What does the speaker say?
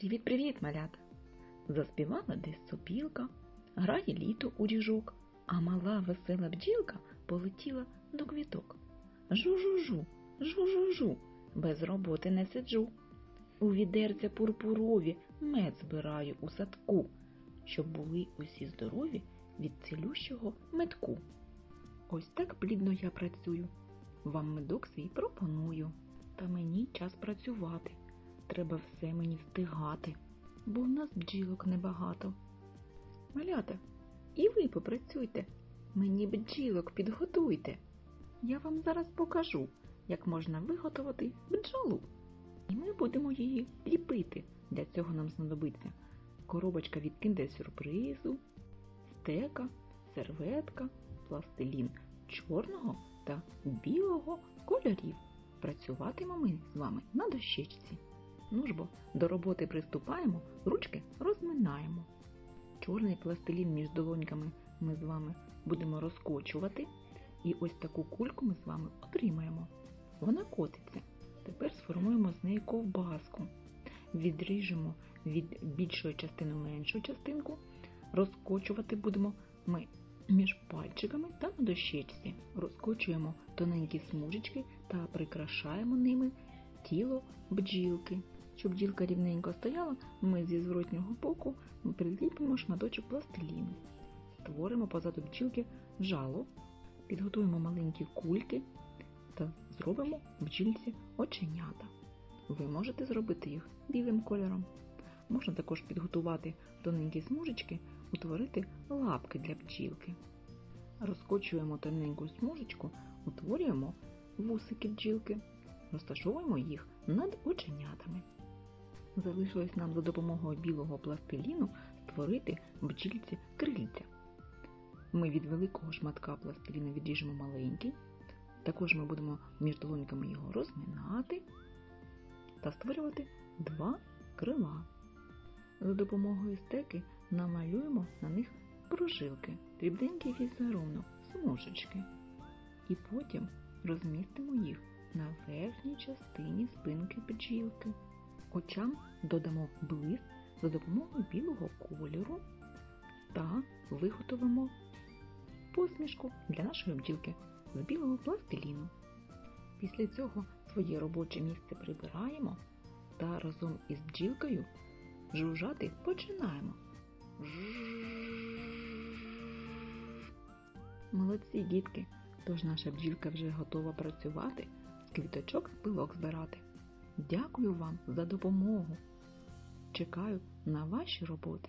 Привіт-привіт, малята! Заспівала десь сопілка, грає літо у ріжок, а мала весела бджілка полетіла до квіток. Жу-жу-жу, жу-жу-жу, без роботи не сиджу. У відерця пурпурові мед збираю у садку, щоб були усі здорові від цілющого метку. Ось так плідно я працюю. Вам медок свій пропоную. Та мені час працювати. Треба все мені встигати, бо в нас бджілок небагато. Малята, і ви попрацюйте, мені бджілок підготуйте. Я вам зараз покажу, як можна виготовити бджолу. І ми будемо її ліпити. Для цього нам знадобиться коробочка від кіндер-сюрпризу, стека, серветка, пластилін чорного та білого кольорів. Працюватимемо ми з вами на дощечці. Ну ж бо, до роботи приступаємо, ручки розминаємо. Чорний пластилін між долоньками ми з вами будемо розкочувати. І ось таку кульку ми з вами отримаємо. Вона котиться. Тепер сформуємо з неї ковбаску. Відріжемо від більшої частини меншу частинку. Розкочувати будемо ми між пальчиками та на дощечці. Розкочуємо тоненькі смужечки та прикрашаємо ними тіло бджілки. Щоб бджілка рівненько стояла, ми зі зворотнього боку приліпимо шматочок пластиліну. Створимо позаду бджілки жало, підготуємо маленькі кульки та зробимо бджільці оченята. Ви можете зробити їх білим кольором. Можна також підготувати тоненькі смужечки, утворити лапки для бджілки. Розкочуємо тоненьку смужечку, утворюємо вусики бджілки, розташовуємо їх над оченятами. Залишилось нам за допомогою білого пластиліну створити бджільці крильця. Ми від великого шматка пластиліну відріжемо маленький, також ми будемо між долоньками його розминати та створювати два крила. За допомогою стеки намалюємо на них прожилки, дрібненький візерунок, смужечки. І потім розмістимо їх на верхній частині спинки бджілки. Очам додамо блиск за допомогою білого кольору та виготовимо посмішку для нашої бджілки з білого пластиліну. Після цього своє робоче місце прибираємо та разом із бджілкою жужжати починаємо. Молодці дітки, тож наша бджілка вже готова працювати, з квіточок пилок збирати. Дякую вам за допомогу. Чекаю на ваші роботи.